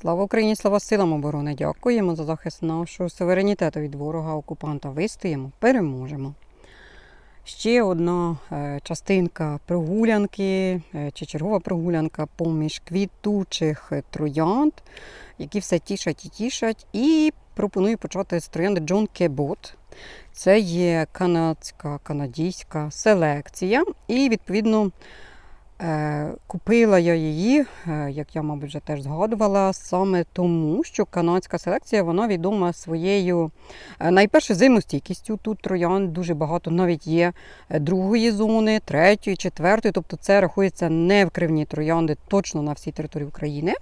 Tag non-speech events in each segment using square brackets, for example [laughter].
Слава Україні, слава силам оборони! Дякуємо за захист нашого суверенітету від ворога окупанта. Вистоїмо, переможемо. Ще одна е, частинка прогулянки е, чи чергова прогулянка поміж квітучих е, троянд, які все тішать і тішать. І пропоную почати з троянди Джон Кебот. Це є канадська, канадійська селекція. І, відповідно, Купила я її, е, як я, мабуть, вже теж згадувала, саме тому, що канадська селекція вона відома своєю е, найперше зимостійкістю. Тут троян дуже багато навіть є е, другої зони, третьої, четвертої. Тобто це рахується не вкривні троянди точно на всій території України.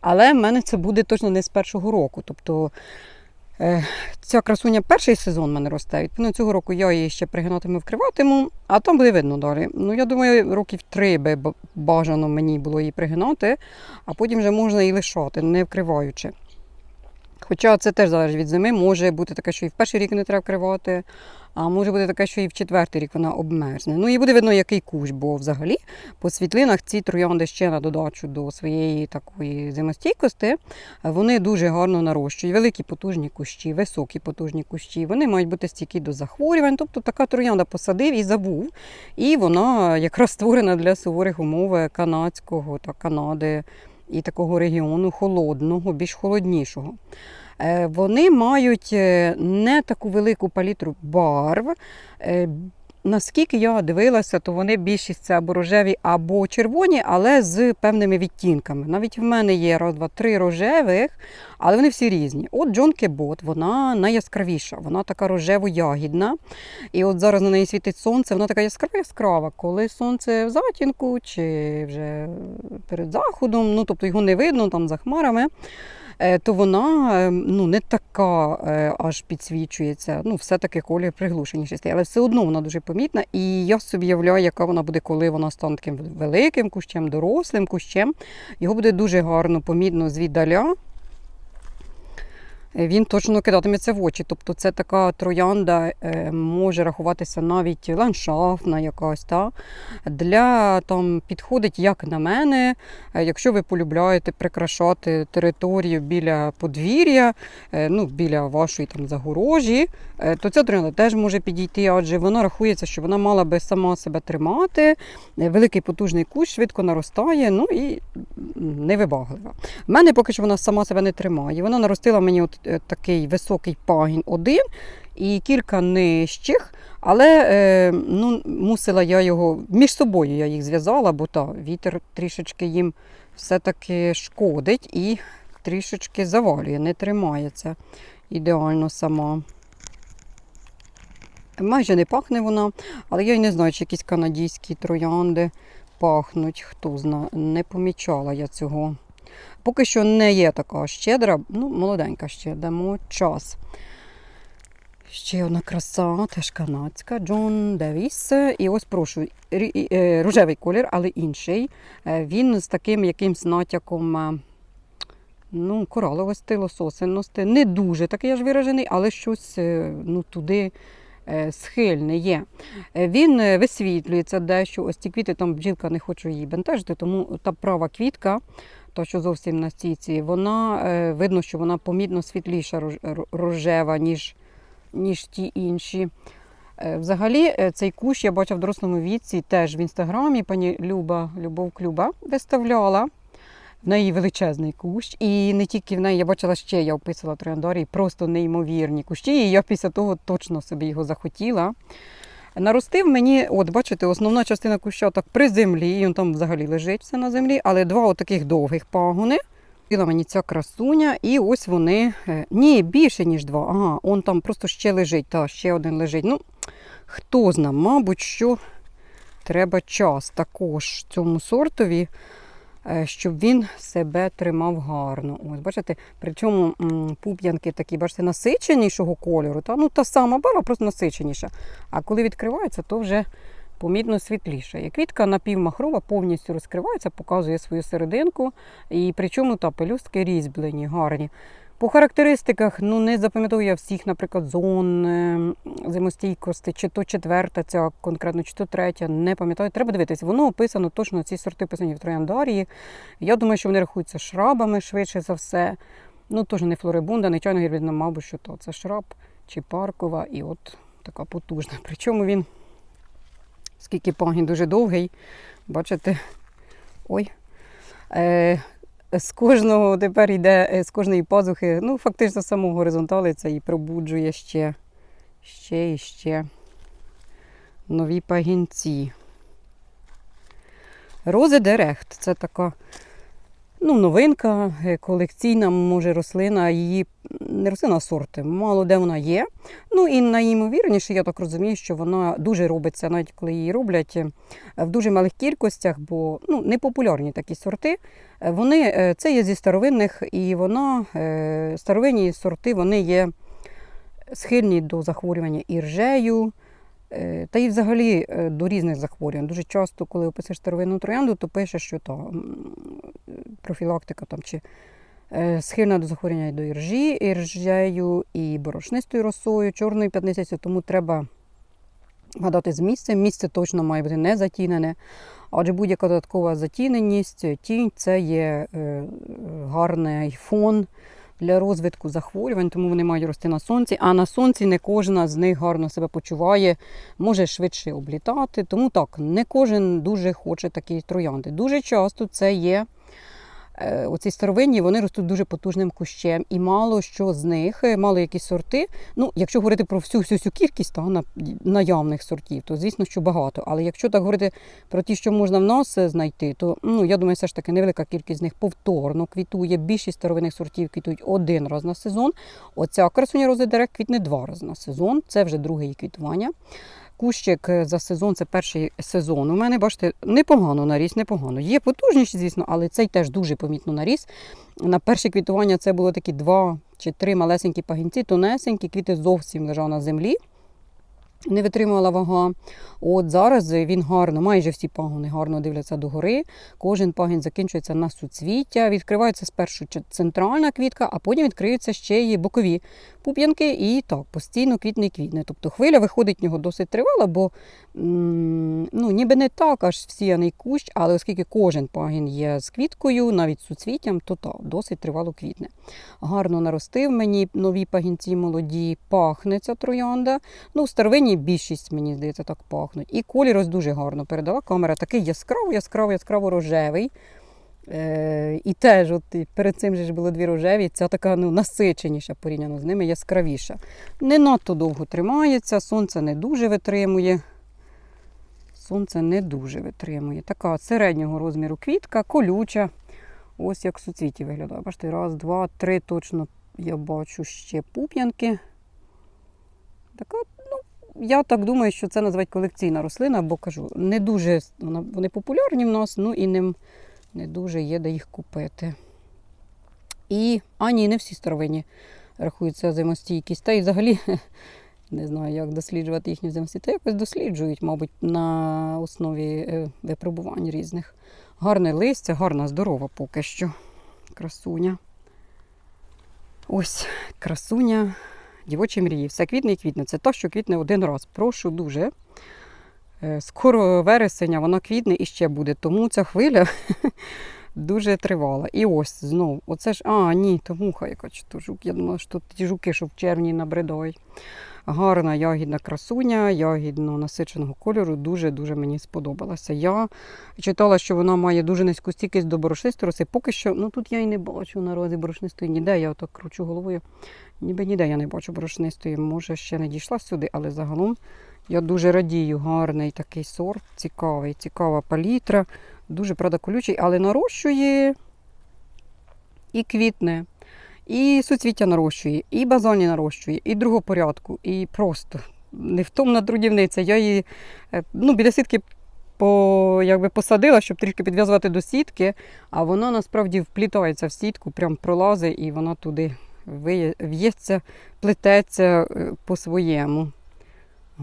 Але в мене це буде точно не з першого року. Тобто е, ця красуня перший сезон мене росте. Відповідно, цього року я її ще пригинатиму, вкриватиму, а там буде видно далі. Ну, я думаю, років три би бажано мені було її пригинати, а потім вже можна її лишати, не вкриваючи. Хоча це теж залежить від зими. Може бути таке, що і в перший рік не треба вкривати, а може бути таке, що і в четвертий рік вона обмерзне. Ну і буде видно, який кущ, бо взагалі по світлинах ці троянди ще на додачу до своєї такої зимостійкості, вони дуже гарно нарощують. Великі потужні кущі, високі потужні кущі. Вони мають бути стійкі до захворювань. Тобто така троянда посадив і забув. І вона якраз створена для суворих умов канадського та Канади і такого регіону холодного, більш холоднішого. Е, Вони мають е, не таку велику палітру барв. Е, Наскільки я дивилася, то вони більшість це або рожеві, або червоні, але з певними відтінками. Навіть в мене є раз, два, три рожевих, але вони всі різні. От Джон Кебот, вона найяскравіша, вона така рожево-ягідна. І от зараз на неї світить сонце, вона така яскрава яскрава. Коли сонце в затінку чи вже перед заходом, ну тобто його не видно там за хмарами. Е, То вона е, ну, не така е, аж підсвічується. Ну, все-таки колір приглушеніший стає, але все одно вона дуже помітна. І я собі уявляю, яка вона буде, коли вона стане таким великим кущем, дорослим кущем. Його буде дуже гарно помітно звіддаля. Він точно кидатиметься в очі. Тобто це така троянда е, може рахуватися навіть ландшафтна якась. Та? Для там підходить, як на мене, е, якщо ви полюбляєте прикрашати територію біля подвір'я, е, ну, біля вашої там загорожі, то ця троянда теж може підійти, адже вона рахується, що вона мала би сама себе тримати. Великий потужний кущ швидко наростає, ну і невибаглива. В мене поки що вона сама себе не тримає. Вона наростила мені от такий високий пагін один і кілька нижчих. Але е, ну, мусила я його між собою я їх зв'язала, бо та, вітер трішечки їм все-таки шкодить і трішечки завалює, не тримається ідеально сама. Майже не пахне вона, але я й не знаю, чи якісь канадійські троянди пахнуть. Хто зна, не помічала я цього. Поки що не є така щедра, ну, молоденька ще, дамо час. Ще одна краса, теж канадська, Джон Девіс. І ось прошу, е, рожевий колір, але інший. Е, Він з таким якимсь натяком е, ну, кораловості, лососиності. Не дуже такий аж виражений, але щось ну, туди схильне є. Він висвітлюється дещо. Ось ці квіти, там бджілка не хочу її бентежити, тому та права квітка, та що зовсім на стійці, вона е, видно, що вона помітно світліша рожева, ніж, ніж ті інші. Е, Взагалі, е, цей кущ я бачила в дорослому віці теж в інстаграмі. Пані Люба Любов Клюба виставляла. В неї величезний кущ, і не тільки в неї, я бачила ще, я описувала трояндарії, просто неймовірні кущі. І я після того точно собі його захотіла. Наростив мені, от бачите, основна частина куща так при землі, і він там взагалі лежить все на землі, але два отаких довгих пагони. Біла мені ця красуня, і ось вони. е, Ні, більше, ніж два. Ага, он там просто ще лежить. Та, ще один лежить. Ну, хто зна, мабуть, що треба час також цьому сортові, щоб він себе тримав гарно. Ось, бачите, причому пуп'янки такі, бачите, насиченішого кольору. Та? Ну, та сама барва, просто насиченіша. А коли відкривається, то вже помітно світліше. І квітка напівмахрова повністю розкривається, показує свою серединку. І причому та пелюстки різьблені, гарні. По характеристиках, ну не запам'ятовую я всіх, наприклад, зон е, зимостійкості, чи то четверта ця конкретно, чи то третя, не пам'ятаю. Треба дивитися. Воно описано точно, ці сорти описані в трояндарії. Я думаю, що вони рахуються шрабами швидше за все. Ну, теж не флорибунда, не чайно гірбідна, мабуть, що то це шраб чи паркова, і от така потужна. [laughs] Причому він, скільки пагін дуже довгий, бачите, ой. Е, з кожного тепер йде, е, з кожної пазухи, ну, фактично самого горизонталиця і пробуджує ще, ще і ще нові пагінці. Рози Дерехт це така ну, новинка, е, колекційна, може, рослина, її не рослина, а сорти. Мало де вона є. Ну і найімовірніше, я так розумію, що вона дуже робиться, навіть коли її роблять е, в дуже малих кількостях, бо ну, непопулярні такі сорти. Е, Вони це є зі старовинних, і вона старовинні сорти вони є схильні до захворювання іржею. Е, Та й взагалі е, до різних захворювань. Дуже часто, коли описуєш старовинну троянду, то пише, що то профілактика там, чи е, схильна до захворювання і до іржі, іржею і борошнистою росою, чорною п'ятницею, тому треба гадати з місцем. Місце точно має бути не затінене, адже будь-яка додаткова затіненість, тінь це є гарний фон для розвитку захворювань, тому вони мають рости на сонці. А на сонці не кожна з них гарно себе почуває, може швидше облітати. Тому так, не кожен дуже хоче такі троянди. Дуже часто це є. Е, Оці старовинні вони ростуть дуже потужним кущем, і мало що з них, е, мало якісь сорти. Ну, якщо говорити про всю всю, всю кількість та, на- наявних сортів, то звісно, що багато. Але якщо так говорити про ті, що можна в нас е, знайти, то ну я думаю, все ж таки невелика кількість з них повторно квітує. Більшість старовинних сортів квітують один раз на сезон. Оця красуня рози дерек квітне два рази на сезон. Це вже друге її квітування. Кущик е, за сезон це перший сезон. У мене, бачите, непогано наріс, непогано. Є потужніші, звісно, але цей теж дуже помітно наріс. На перше квітування це було такі два чи три малесенькі пагінці, тонесенькі, квіти зовсім лежав на землі. Не витримувала вага. От зараз він гарно, майже всі пагони гарно дивляться догори. Кожен пагін закінчується на суцвіття. Відкривається спершу центральна квітка, а потім відкриються ще й бокові пуп'янки. І так, постійно квітне і квітне. Тобто хвиля виходить в нього досить тривала, бо ну, ніби не так аж всіяний кущ, але оскільки кожен пагін є з квіткою, навіть з суцвіттям, то так, досить тривало квітне. Гарно наростив мені нові пагінці молоді, пахне ця троянда. Ну, в старовині більшість, мені здається, так пахнуть. І колір ось дуже гарно передала камера. Такий яскраво, яскраво, яскраво рожевий. Е, і теж от перед цим же ж було дві рожеві, ця така ну, насиченіша порівняно з ними, яскравіша. Не надто довго тримається, сонце не дуже витримує. Сонце не дуже витримує. Така середнього розміру квітка, колюча. Ось як суцвіті виглядає. Бачите, раз, два, три точно я бачу ще пуп'янки. Така, ну, я так думаю, що це називають колекційна рослина, бо кажу, не дуже вони популярні в нас, ну і не, не дуже є де їх купити. І, а ні, не всі старовинні рахуються зимостійкість. Та й взагалі [laughs] не знаю, як досліджувати їхню зимостійкість. Та якось досліджують, мабуть, на основі е, випробувань різних. Гарне листя, гарна, здорова поки що. Красуня. Ось красуня дівочі мрії. Все квітне і квітне. Це то, що квітне один раз. Прошу дуже. Е, Скоро вересень, а вона квітне і ще буде. Тому ця хвиля [laughs] дуже тривала. І ось знов. Оце ж. А, ні, то муха яка чи то жук. Я думала, що ті жуки, що в червні набридають. Гарна ягідна красуня, ягідно насиченого кольору. Дуже-дуже мені сподобалася. Я читала, що вона має дуже низьку стійкість до борошнистої роси. Поки що, ну тут я і не бачу на розі борошнистої ніде. Я отак кручу головою. Ніби ніде я не бачу борошнистої. Може, ще не дійшла сюди, але загалом я дуже радію. Гарний такий сорт, цікавий, цікава палітра. Дуже правда колючий, але нарощує і квітне. І суцвіття нарощує, і базоні нарощує, і другопорядку, і просто невтомна трудівниця. Я її е, ну, біля сітки по, якби посадила, щоб трішки підв'язувати до сітки, а вона насправді вплітається в сітку, прям пролазить, і вона туди в'ється, плететься е, по-своєму.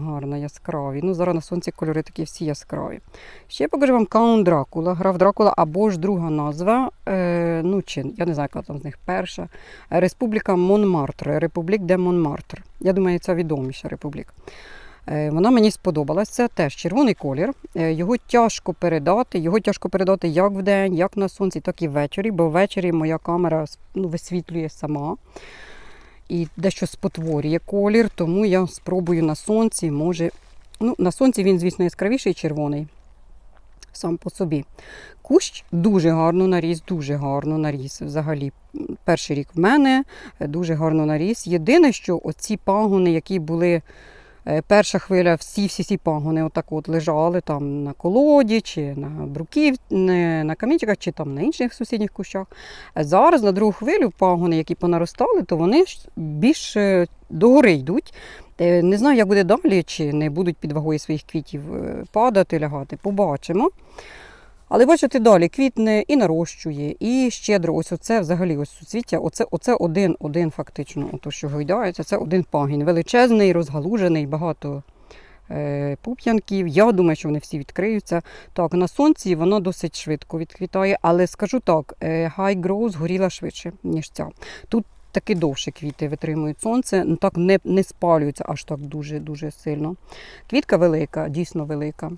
Гарно, яскраві. Ну, зараз на сонці кольори такі всі яскраві. Ще покажу вам Каун Дракула. Граф Дракула або ж друга назва. Е, ну, чи я не знаю, яка там з них перша. Республіка Монмартр. Републік де Монмартр. Я думаю, це відоміша республіка. Е, Вона мені сподобалась. Це теж червоний колір. Е, Його тяжко передати. Його тяжко передати як вдень, як на сонці, так і ввечері, бо ввечері моя камера ну, висвітлює сама і дещо спотворює колір, тому я спробую на сонці. Може, ну, на сонці він, звісно, яскравіший червоний. Сам по собі. Кущ дуже гарно наріс, дуже гарно наріс. Взагалі, перший рік в мене е, дуже гарно наріс. Єдине, що оці пагони, які були перша хвиля, всі всі всі пагони отак от лежали там на колоді, чи на бруків, на камінчиках, чи там на інших сусідніх кущах. Зараз на другу хвилю пагони, які понаростали, то вони ж більш е, догори йдуть. Е, Не знаю, як буде далі, чи не будуть під вагою своїх квітів е, падати, лягати. Побачимо. Але бачите, далі квітне і нарощує, і щедро. Ось оце взагалі ось суцвіття. Оце, оце один, один фактично, ото, що гойдається, це один пагін. Величезний, розгалужений, багато е, пуп'янків. Я думаю, що вони всі відкриються. Так, на сонці вона досить швидко відквітає, але скажу так, е, High Grow згоріла швидше, ніж ця. Тут таки довше квіти витримують сонце, ну так не, не спалюються аж так дуже-дуже сильно. Квітка велика, дійсно велика.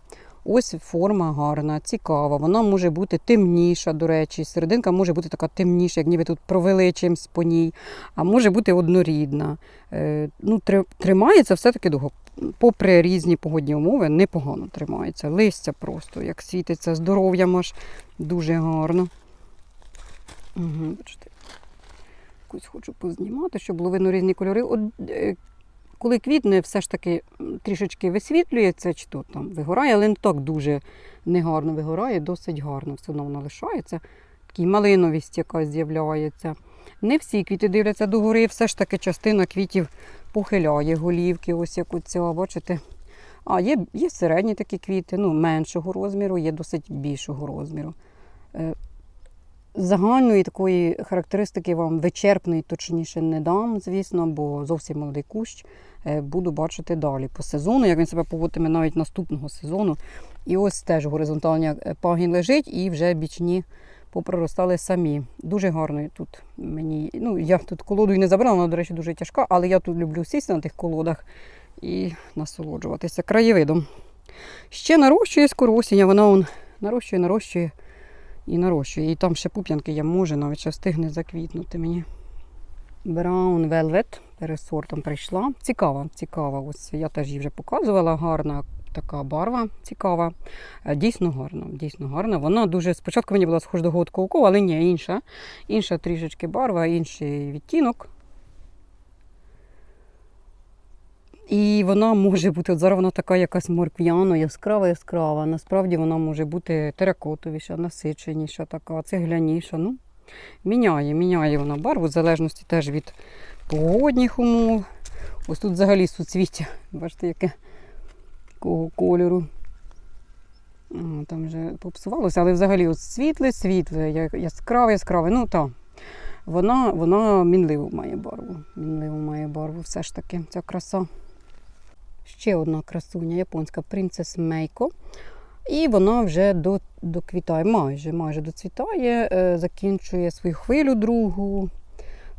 Ось форма гарна, цікава. Вона може бути темніша, до речі. Серединка може бути така темніша, як ніби тут провели чимсь по ній, а може бути однорідна. Е, ну, тримається все-таки довго. Попри різні погодні умови, непогано тримається. Листя просто, як світиться, здоров'ям аж дуже гарно. Угу, бачите. Якусь хочу познімати, щоб було видно різні кольори. От, коли квітне, все ж таки трішечки висвітлюється, чи то там вигорає, але не так дуже негарно вигорає, досить гарно все одно воно лишається. Такий малиновість якась з'являється. Не всі квіти дивляться догори, все ж таки частина квітів похиляє голівки, ось як оця, бачите. А є, є середні такі квіти, ну, меншого розміру, є досить більшого розміру. Е, Загальної такої характеристики вам вичерпної, точніше, не дам, звісно, бо зовсім молодий кущ. Е, Буду бачити далі по сезону, як він себе поводитиме навіть наступного сезону. І ось теж горизонтальний е, пагін лежить і вже бічні попроростали самі. Дуже гарно тут мені. Ну, я тут колоду і не забрала, вона, до речі, дуже тяжка, але я тут люблю сісти на тих колодах і насолоджуватися краєвидом. Ще нарощує скоро осінь, а вона он нарощує, нарощує і нарощує. І там ще пуп'янки є, може, навіть ще встигне заквітнути мені. Brown Velvet пересортом прийшла. Цікава, цікава. Ось я теж її вже показувала. Гарна така барва, цікава. Е, Дійсно гарна, дійсно гарна. Вона дуже спочатку мені була схожа до голодкового, але ні, інша. Інша трішечки барва, інший відтінок. І вона може бути, от зараз вона така якась морквяно, яскрава, яскрава. Насправді вона може бути теракотовіша, насиченіша, така, цегляніша. Ну, міняє, міняє вона барву, в залежності теж від погодних умов. Ось тут взагалі суцвіття. Бачите, яке якого кольору. А, Там вже попсувалося, але взагалі ось світле, світле, яскраве, яскраве. Ну так. Вона, вона мінливу має барву. Мінливу має барву все ж таки, ця краса. Ще одна красуня японська принцес Мейко. І вона вже до, доквітає, майже, майже доцвітає, е, закінчує свою хвилю другу.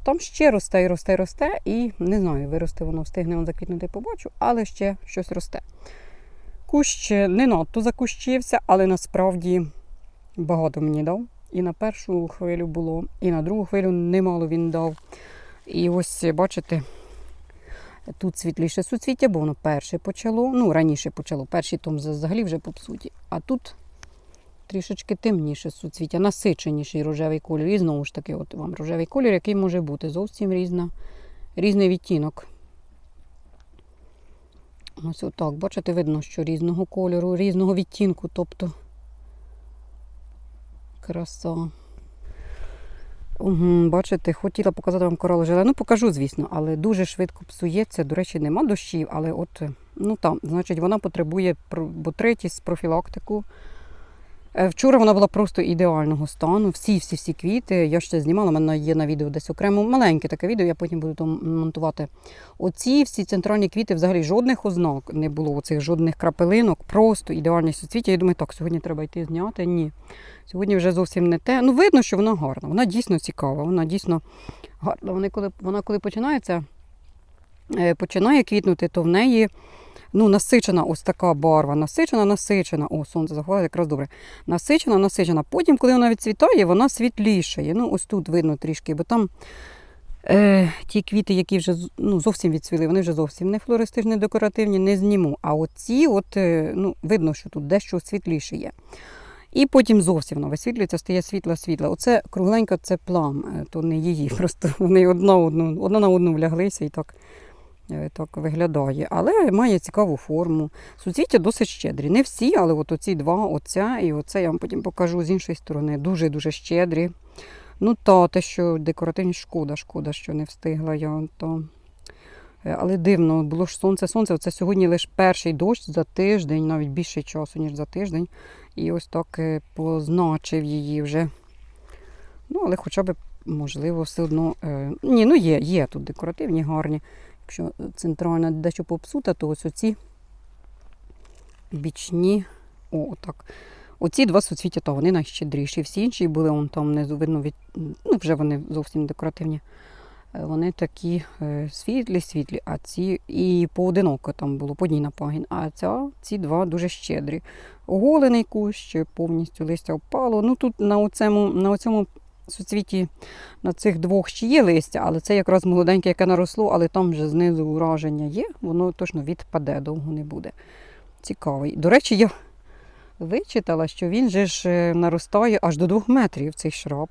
Там ще росте і росте, росте, і не знаю, виросте воно, встигне воно заквітнути, побачу, але ще щось росте. Кущ не надто закущився, але насправді багато мені дав. І на першу хвилю було, і на другу хвилю немало він дав. І ось бачите, тут світліше суцвіття, бо воно перше почало. Ну, раніше почало, перший том взагалі вже попсуті. А тут трішечки темніше суцвіття, насиченіший рожевий колір. І знову ж таки, от вам рожевий колір, який може бути зовсім різна, різний відтінок. Ось отак, бачите, видно, що різного кольору, різного відтінку, тобто краса. Бачите, хотіла показати вам коралу желе. Ну, покажу, звісно, але дуже швидко псується. До речі, нема дощів, але от, ну там, значить, вона потребує ботриtis, профілактику. Е, Вчора вона була просто ідеального стану. Всі, всі, всі квіти. Я ще знімала, в мене є на відео десь окремо маленьке таке відео, я потім буду там монтувати. Оці всі центральні квіти, взагалі жодних ознак не було, оцих жодних крапелинок, просто ідеальні суцвіття. Я думаю, так, сьогодні треба йти зняти. Ні. Сьогодні вже зовсім не те. Ну, видно, що вона гарна. Вона дійсно цікава, вона дійсно гарна. Вона коли, вона коли починається, е, починає квітнути, то в неї ну, насичена ось така барва, насичена, насичена. О, сонце заходить якраз добре. Насичена, насичена. Потім, коли вона відцвітає, вона світлішає. Ну, ось тут видно трішки, бо там е, ті квіти, які вже ну, зовсім відцвіли, вони вже зовсім не флористичні, декоративні, не зніму. А оці, от, е, ну, видно, що тут дещо світліше є. І потім зовсім вона висвітлюється, стає світла-світла. Оце кругленька, це плам, е, то не її. [laughs] Просто вони одна, одну, одна на одну вляглися і так, так виглядає. Але має цікаву форму. Суцвіття досить щедрі. Не всі, але от оці два, оця і оце я вам потім покажу з іншої сторони. Дуже-дуже щедрі. Ну, та, те, що декоративні, шкода, шкода, що не встигла я. То... Е, Але дивно, було ж сонце, сонце. Оце сьогодні лише перший дощ за тиждень, навіть більше часу, ніж за тиждень. І ось так е, позначив її вже. Ну, але хоча б, можливо, все одно. Е... Ні, ну є, є тут декоративні, гарні. Якщо центральна дещо попсута, то ось оці бічні. О, отак. Оці два суцвіття, то вони найщедріші. Всі інші були он там внизу, видно, від... ну, вже вони зовсім декоративні. Е, Вони такі е, світлі, світлі, а ці і поодиноко там було по одній на пагін. А ця, ці два дуже щедрі. Оголений кущ, повністю листя впало. Ну тут на оцьому, на суцвіті на цих двох ще є листя, але це якраз молоденьке, яке наросло, але там вже знизу ураження є, воно точно відпаде, довго не буде. Цікавий. До речі, я вичитала, що він же ж е, наростає аж до двох метрів цей шраб.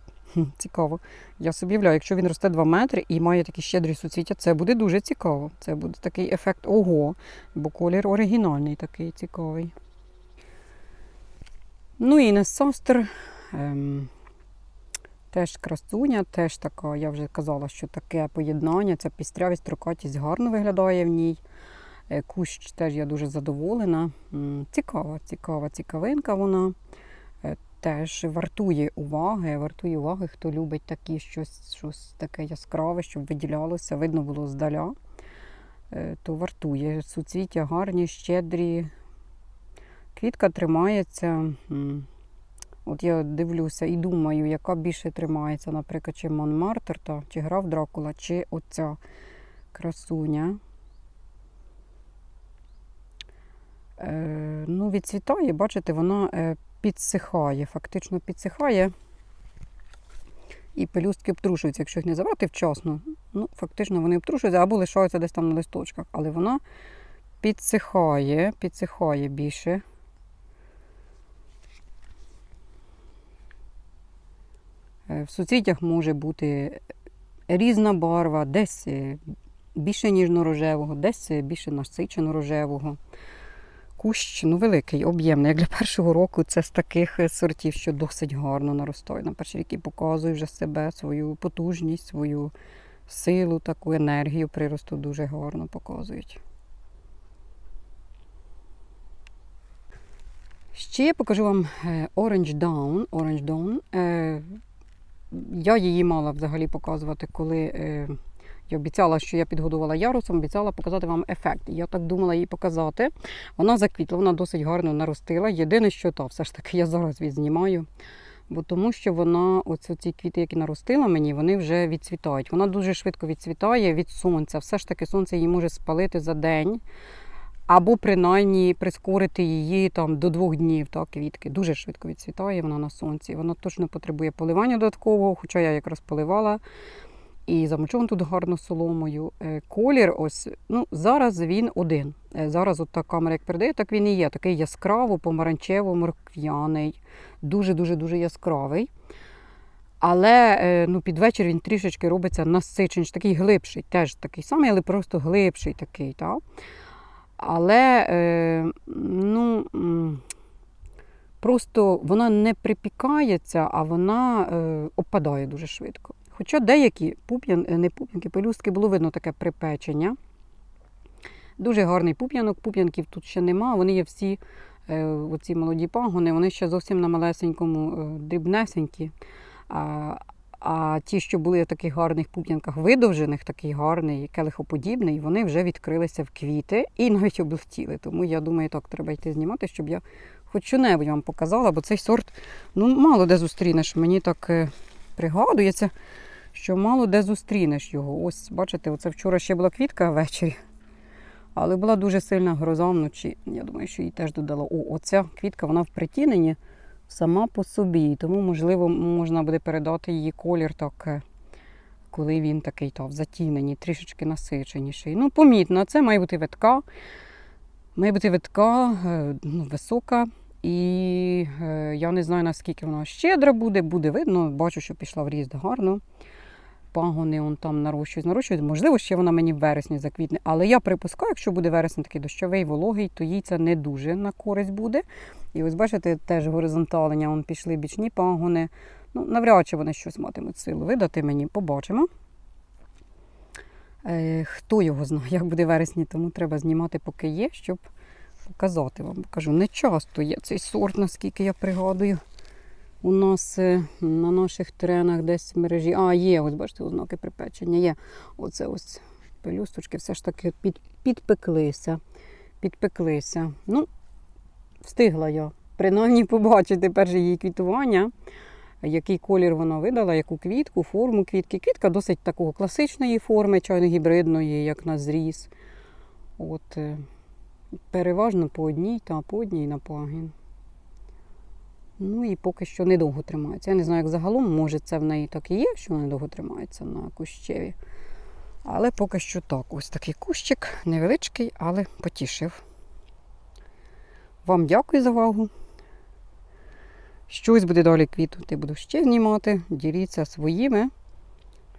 Цікаво. Я собі уявляю, якщо він росте 2 метри і має такі щедрі суцвіття, це буде дуже цікаво. Це буде такий ефект ого, бо колір оригінальний такий цікавий. Ну і Несастер. Ем, теж красуня, теж така, я вже казала, що таке поєднання, ця пістрявість, трокатість гарно виглядає в ній. Е, Кущ теж я дуже задоволена. Цікава, цікава цікавинка вона. Е, Теж вартує уваги, вартує уваги, хто любить такі щось, щось таке яскраве, щоб виділялося, видно було здаля, Е, то вартує. Суцвіття гарні, щедрі. Квітка тримається. От я дивлюся і думаю, яка більше тримається, наприклад, чи Монмартр, та, чи граф Дракула, чи оця красуня. Е, ну, відцвітає, бачите, вона е, підсихає, фактично підсихає. І пелюстки обтрушуються, якщо їх не забрати вчасно. Ну, фактично вони обтрушуються або лишаються десь там на листочках. Але вона підсихає, підсихає більше. В суцвіттях може бути різна барва, десь е, більше ніжно-рожевого, десь е, більше насичено-рожевого. Кущ ну, великий, об'ємний. Як для [laughs] першого року це з таких е, сортів, що досить гарно наростає. На перші ріки показує вже себе, свою потужність, свою силу, таку енергію приросту дуже гарно показують. Ще я покажу вам е, Orange Dawn. Orange Dawn. Я її мала взагалі показувати, коли е, я обіцяла, що я підгодувала ярусом, обіцяла показати вам ефект. Я так думала її показати. Вона заквітла, вона досить гарно наростила. Єдине, що та, все ж таки я зараз відзнімаю. Бо тому що вона, оці ці квіти, які наростила мені, вони вже відцвітають. Вона дуже швидко відцвітає від сонця. Все ж таки сонце її може спалити за день. Або принаймні прискорити її там до двох днів, так, квітки. Дуже швидко відцвітає вона на сонці. Вона точно потребує поливання додаткового, хоча я якраз поливала. І замочовано тут гарно соломою. Е, Колір, ось, ну, зараз він один. Е, Зараз от та камера як передає, так він і є. Такий яскраво, помаранчево, морквяний, дуже-дуже дуже яскравий. Але е, ну, під вечір він трішечки робиться насичений, такий глибший, теж такий самий, але просто глибший такий. Так? Але е, ну, просто вона не припікається, а вона е, опадає дуже швидко. Хоча деякі пуп'ян, е, не пуп'янки, пелюстки було видно таке припечення. Дуже гарний пуп'янок, пуп'янків тут ще нема, вони є всі оці молоді пагони, вони ще зовсім на малесенькому, дрібнесенькі. А, ті, що були в таких гарних пуп'янках, видовжених, такий гарний, келихоподібний, вони вже відкрилися в квіти і навіть облетіли. Тому я думаю, так треба йти знімати, щоб я хоч що-небудь вам показала, бо цей сорт ну, мало де зустрінеш. Мені так е, пригадується, що мало де зустрінеш його. Ось, бачите, оце вчора ще була квітка ввечері. Але була дуже сильна гроза вночі. Я думаю, що їй теж додала. О, оця квітка, вона в притіненні сама по собі. Тому, можливо, можна буде передати її колір так, коли він такий та, в трішечки насиченіший. Ну, помітно, це має бути витка, Має бути ветка е, ну, висока. І е, я не знаю, наскільки вона щедра буде, буде видно. Бачу, що пішла в ріст гарно. Пагони он там нарощують, нарощують. Можливо, ще вона мені в вересні заквітне. Але я припускаю, якщо буде вересень такий дощовий, вологий, то їй це не дуже на користь буде. І ось бачите, теж горизонталення, он пішли бічні пагони. Ну, навряд чи вони щось матимуть силу видати мені, побачимо. Е, хто його знає, як буде вересні, тому треба знімати, поки є, щоб показати вам. Кажу, не часто є цей сорт, наскільки я пригадую. У нас е, на наших теренах десь в мережі. А, є, ось бачите, ознаки припечення. Є. Оце ось пелюсточки все ж таки під, підпеклися. Підпеклися. Ну, встигла я принаймні побачити перше її квітування, який колір вона видала, яку квітку, форму квітки. Квітка досить такого класичної форми, чайно-гібридної, як на зріз. От, е, переважно по одній та по одній на пагін. Ну і поки що недовго тримається. Я не знаю, як загалом, може це в неї так і є, що вона довго тримається на кущеві. Але поки що так. Ось такий кущик невеличкий, але потішив. Вам дякую за увагу. Щось буде далі квітнути, буду ще знімати. Діліться своїми.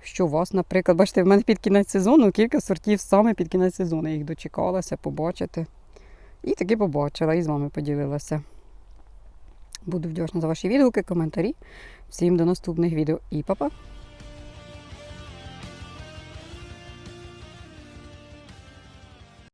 Що у вас, наприклад, бачите, в мене під кінець сезону кілька сортів саме під кінець сезону. Я їх дочекалася побачити. І таки побачила і з вами поділилася. Буду вдячна за ваші відгуки, коментарі. Всім до наступних відео і па-па!